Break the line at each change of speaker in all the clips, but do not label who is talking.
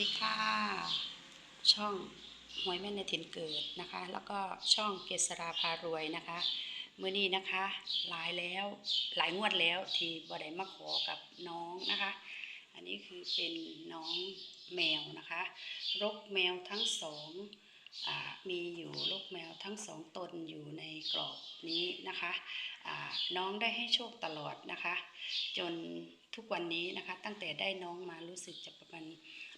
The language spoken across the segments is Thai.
ดีค่ะ ช่องหวยแม่ในถิ่นเกิดนะคะ แล้วก็ช่องเกษราพารวยนะคะเมื่อนี้นะคะ หลายแล้วหลายงวดแล้วที่บ่ได้มาขอกับน้องนะคะ อันนี้คือเป็นน้องแมวนะคะ รกแมวทั้งสองอมีอยู่รกแมวทั้งสองตนอยู่ในกรอบนี้นะคะน้องได้ให้โชคตลอดนะคะ จนทุกวันนี้นะคะ ตั้งแต่ได้น้องมารู้สึกจะประมาณ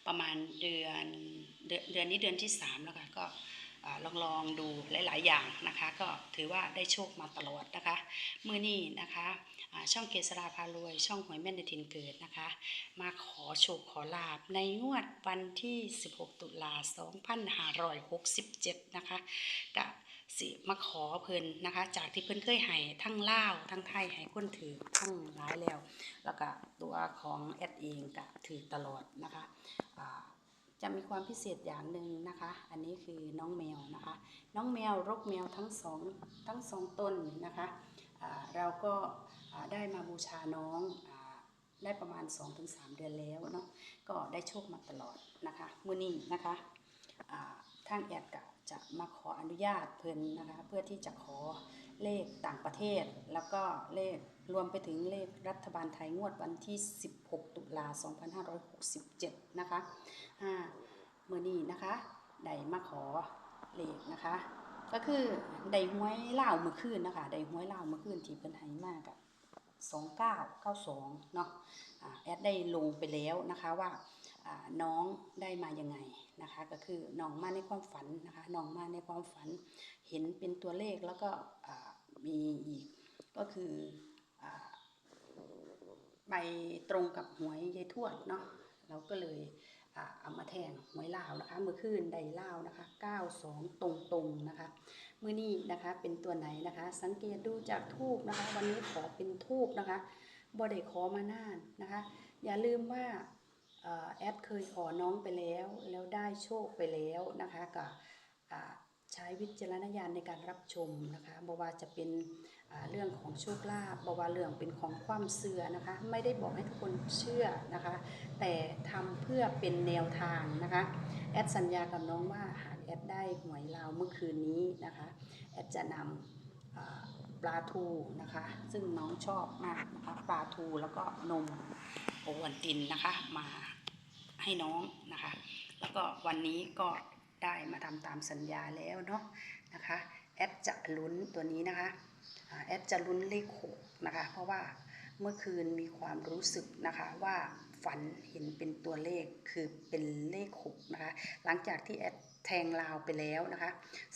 ประมาณเดือนเดือนนี้เดือนที่สามแล้วค่ะก็ลองลองดูหลาย ๆ อย่างนะคะ ก็ถือว่าได้โชคมาตลอดนะคะเมื่อนี้นะคะช่องเกษราพารวย ช่องหวยแม่นในถิ่นเกิดนะคะ มาขอโชคขอลาบในงวดวันที่ 16 ตุลา2567 นะคะกะสิมาขอเพิ่นนะคะ จากที่เพิ่นเคยให้ทั้งล่าวทั้งไทยให้คนถือทั้งหลายแล้ว แล้วก็ตัวของแอดเองก็ถือตลอดนะคะ จะมีความพิเศษอย่างหนึ่งนะคะ อันนี้คือน้องแมวนะคะ น้องแมวรกแมวทั้งสองทั้งสองตนนะคะอ่าเราก็ได้มาบูชาน้องอได้ประมาณ 2-3 เดือนแล้วเนาะ ก็ได้โชคมาตลอดนะคะมือนี้นะคะอ่าทางแอดก็จะมาขออนุญาตเพิ่นนะคะ เพื่อที่จะขอ เลขต่างประเทศ แล้วก็เลขรวมไปถึงเลขรัฐบาลไทยงวดวันที่ 16 ตุลา2567 นะคะอ่ามื้อนี้นะคะได้มาขอเลขนะคะ ก็คือได้หวยเล่าเมื่อคืนนะคะได้หวยเล่าเมื่อคืนที่เพิ่นให้มากอะ2992 เนาะอ่าแอดได้ลงไปแล้วนะคะว่าน้องได้มายังไงนะคะ ก็คือน้องมาในความฝันนะคะน้องมาในความฝัน เห็นเป็นตัวเลขแล้วก็ มีอีก ก็คืออ่าไปตรงกับหวยยายทวดเนาะเราก็เลยเอามาแทงหวยลาวนะคะเมื่อคืนได้ลาวนะคะ 92 ตรงๆนะคะมื่อนี้นะคะเป็นตัวไหนนะคะ สังเกตดูจากทูบนะคะ วันนี้ขอเป็นทูบนะคะบอได้ขอมานานนะคะ อย่าลืมว่าแอดเคยขอน้องไปแล้ว แล้วได้โชคไปแล้วนะคะกับ ใช้วิจารณญาณในการรับชมนะคะบว่าจะเป็นเรื่องของโชคลาภบว่าเรื่องเป็นของความเสื่อนะคะ ไม่ได้บอกให้ทุกคนเชื่อนะคะ แต่ทำเพื่อเป็นแนวทางนะคะ แอดสัญญากับน้องว่าหากแอดได้หวยลาวเมื่อคืนนี้นะคะ แอดจะนำอ่าปลาทูนะคะ ซึ่งน้องชอบมากนะคะปลาทูแล้วก็นมโอวันตินนะคะมาให้น้องนะคะ แล้วก็วันนี้ก็ ได้มาทำตามสัญญาแล้วเนาะนะคะแอดจะลุ้นตัวนี้นะคะแอดจะลุ้นเลขหกนะคะเพราะว่าเมื่อคืนมีความรู้สึกนะคะว่าฝันเห็นเป็นตัวเลขคือเป็นเลขหกนะคะหลังจากที่แอดแทงลาวไปแล้วนะคะ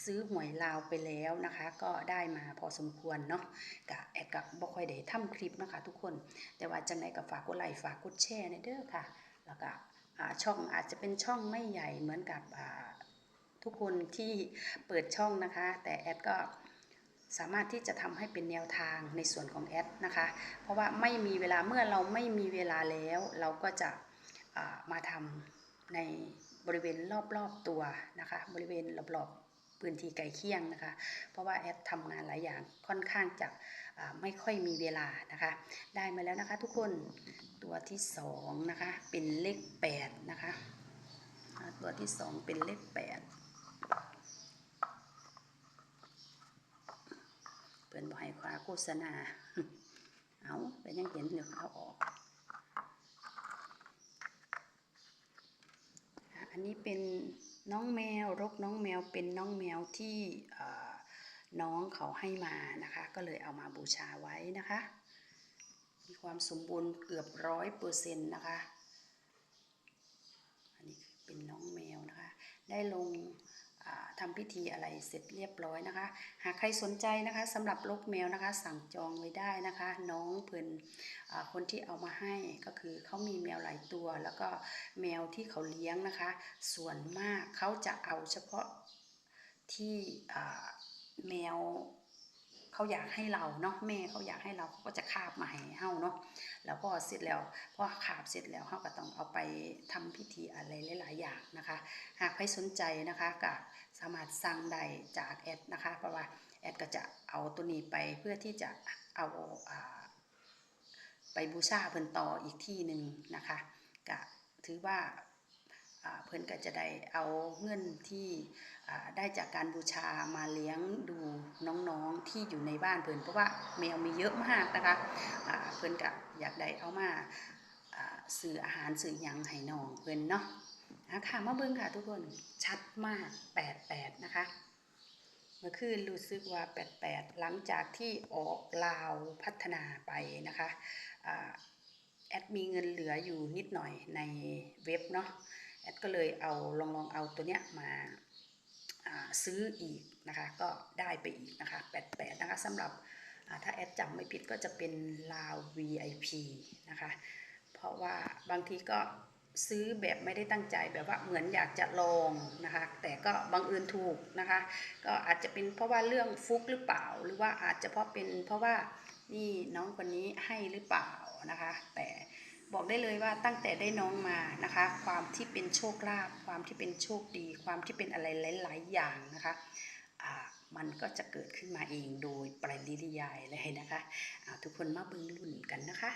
ซื้อหวยลาวไปแล้วนะคะ ก็ได้มาพอสมควรเนาะกะแอดกับบ่ค่อยได้ทำคลิปนะคะทุกคน แต่ว่าจังไดกับฝากกดไลค์ฝากกดแชร์ในเด้อค่ะ แล้วก็ช่องอาจจะเป็นช่องไม่ใหญ่เหมือนกับ ทุกคนที่เปิดช่องนะคะ แต่แอดก็สามารถที่จะทำให้เป็นแนวทางในส่วนของแอดนะคะ เพราะว่าไม่มีเวลาเมื่อเราไม่มีเวลาแล้ว เราก็จะมาทำในบริเวณรอบๆตัวนะคะ บริเวณรอบๆพื้นที่ไกลเคียงนะคะ เพราะว่าแอดทำงานหลายอย่างค่อนข้างจะไม่ค่อยมีเวลานะคะ ได้มาแล้วนะคะทุกคนตัวที่2นะคะเป็นเลข8นะคะตัวที่ 2 เป็นเลข8 โฆษณา เอาไปยังเห็นเดี๋ยวเอาออกอะอันนี้เป็นน้องแมวรกน้องแมวเป็นน้องแมวที่น้องเขาให้มานะคะ ก็เลยเอามาบูชาไว้นะคะ มีความสมบูรณ์เกือบร้อยเปอร์เซ็นต์นะคะ อันนี้เป็นน้องแมวนะคะ ได้ลง ทำพิธีอะไรเสร็จเรียบร้อยนะคะ หากใครสนใจนะคะสำหรับลูกแมวนะคะ สั่งจองไว้ได้นะคะ น้องเพิ่นอ่าคนที่เอามาให้ก็คือเขามีแมวหลายตัว แล้วก็แมวที่เขาเลี้ยงนะคะ ส่วนมากเขาจะเอาเฉพาะที่แมว เขาอยากให้เราเนาะแม่เขาอยากให้เราเขาก็จะคาบมาให้เฮาเนาะแล้วพอเสร็จแล้วพอขาบเสร็จแล้วเขาก็ต้องเอาไปทำพิธีอะไรหลายๆอย่างนะคะ หากใครสนใจนะคะก็สามารถสั่งได้จากแอดนะคะ เพราะว่าแอดก็จะเอาตัวนี้ไปเพื่อที่จะเอาอ่าไปบูชาเพิ่นต่ออีกที่หนึ่งนะคะก็ถือว่า เพิ่อนก็จะได้เอาเงินที่ได้จากการบูชามาเลี้ยงดูน้องๆที่อยู่ในบ้านเพิ่อนเพราะว่าแมวมีเยอะมากนะคะเพิ่อนก็อยากได้เอามาอ่าซื้ออาหารซื้อยังให้น้องเพิ่อนเนาะอะค่ะมาเบิ่งค่ะทุกคนชัดมาก 88 นะคะเมื่อคืนรู้สึกว่า 88 หลังจากที่ออกลาวพัฒนาไปนะคะอ่าแอดมีเงินเหลืออยู่นิดหน่อยในเว็บเนาะ แอดก็เลยเอาลองลองเอาตัวเนี้ยมาซื้ออีกนะคะก็ได้ไปอีกนะคะ88นะคะสำหรับถ้าแอดจำไม่ผิดก็จะเป็นลาว VIP นะคะเพราะว่าบางทีก็ซื้อแบบไม่ได้ตั้งใจแบบว่าเหมือนอยากจะลองนะคะแต่ก็บังเอิญถูกนะคะก็อาจจะเป็นเพราะว่าเรื่องฟุกหรือเปล่า หรือว่าอาจจะเพราะเป็นเพราะว่านี่น้องคนนี้ให้หรือเปล่านะคะแต่ บอกได้เลยว่าตั้งแต่ได้น้องมานะคะ ความที่เป็นโชคลาภความที่เป็นโชคดี ความที่เป็นอะไรหลาย ๆ อย่างนะคะมันก็จะเกิดขึ้นมาเองโดยปริยายเลยนะคะทุกคนมาบิ่งรุ่นกันนะคะ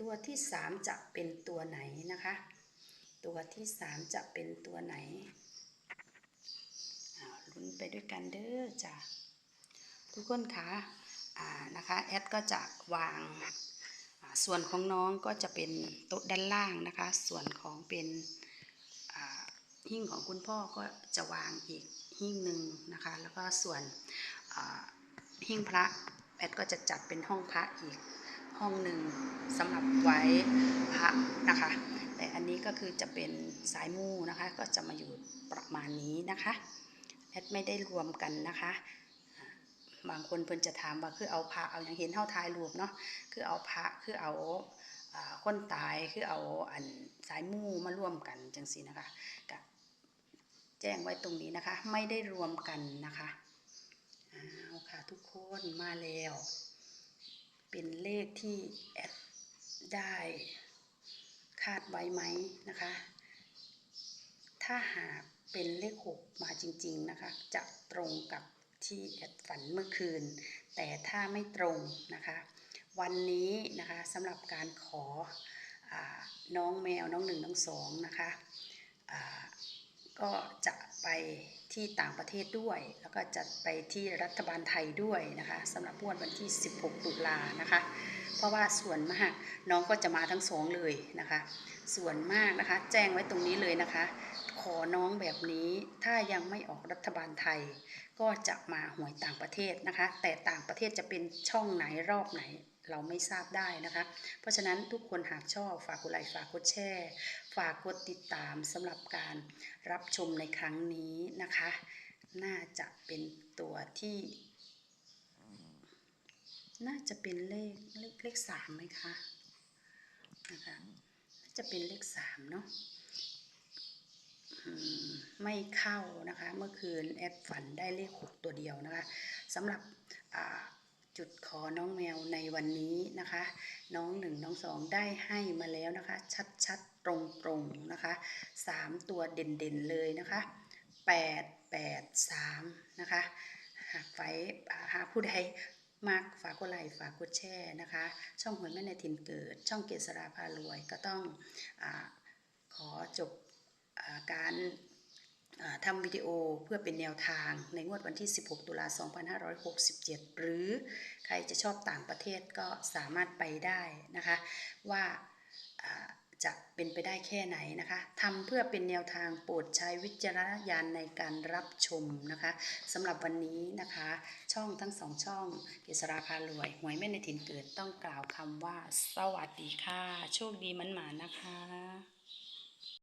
ตัวที่สามจะเป็นตัวไหนนะคะ ตัวที่สามจะเป็นตัวไหนอ่าลุ้นไปด้วยกันเด้อจ้ะทุกคนคะอ่านะคะแอดก็จะวาง ส่วนของน้องก็จะเป็นโต๊ะด้านล่างนะคะ ส่วนของเป็นหิ้งของคุณพ่อก็จะวางอีกหิ้งหนึ่งนะคะ แล้วก็ส่วนหิ้งพระแอดก็จะจัดเป็นห้องพระอีกห้องหนึ่งสำหรับไว้พระนะคะ แต่อันนี้ก็คือจะเป็นสายมูนะคะ ก็จะมาอยู่ประมาณนี้นะคะแอดไม่ได้รวมกันนะคะ บางคนเพิ่นจะถามว่าคือเอาพระเอาอย่างเห็นเท่าทายรวมเนาะคือเอาพระคือเอาคนตายคือเอาอันสายมูมาร่วมกันจังสีนะคะก็แจ้งไว้ตรงนี้นะคะ ไม่ได้รวมกันนะคะเอาค่ะทุกคนมาแล้ว เป็นเลขที่แอดได้คาดไว้ไหมนะคะ ถ้าหากเป็นเลขหกมาจริง ๆ นะคะ จะตรงกับ ที่แอดฝันเมื่อคืน แต่ถ้าไม่ตรงนะคะ วันนี้นะคะสำหรับการขออน้องแมวน้องหนึ่งน้องสองนะคะก็จะไปที่ต่างประเทศด้วย แล้วก็จะไปที่รัฐบาลไทยด้วยนะคะสำหรับงวดวันที่ 16 ตุลานะคะ เพราะว่าส่วนมากน้องก็จะมาทั้งสองเลยนะคะ ส่วนมากนะคะ แจ้งไว้ตรงนี้เลยนะคะ ขอน้องแบบนี้ ถ้ายังไม่ออกรัฐบาลไทย ก็จะมาหวยต่างประเทศนะคะ แต่ต่างประเทศจะเป็นช่องไหนรอบไหนเราไม่ทราบได้นะคะ เพราะฉะนั้นทุกคนหากชอบฝากกดไลค์ฝากกดแชร์ ฝากกดติดตามสำหรับการรับชมในครั้งนี้นะคะ น่าจะเป็นตัวที่ น่าจะเป็นเลขเลขเลขสามไหมคะนะคะน่าจะเป็นเลขสามเนาะ ไม่เข้านะคะ เมื่อคืนแอดฝันได้เลขหกตัวเดียวนะคะสำหรับจุดขอน้องแมวในวันนี้นะคะ น้องหนึ่งน้องสองได้ให้มาแล้วนะคะ ชัดๆ ตรงๆนะคะสามตัวเด่นๆเลยนะคะแปดแปดสามนะคะ หากไฟหาผู้ใดมากฝากกดไลค์ฝากกดแชร์นะคะ ช่องหวยแม่ในถิ่นเกิด ช่องเกษราพารวยก็ต้องอขอจบ การอ่าทำวิดีโอเพื่อเป็นแนวทางในงวดวันที่ 16 ตุลา2567 หรือใครจะชอบต่างประเทศก็สามารถไปได้นะคะว่าอ่าจะเป็นไปได้แค่ไหนนะคะทำเพื่อเป็นแนวทางโปรดใช้วิจารณญาณในการรับชมนะคะสำหรับวันนี้นะคะ ช่องทั้งสองช่องเกษราพารวยหวยแม่ในถิ่นเกิดต้องกล่าวคำว่า สวัสดีค่ะ โชคดีมันหมานะคะ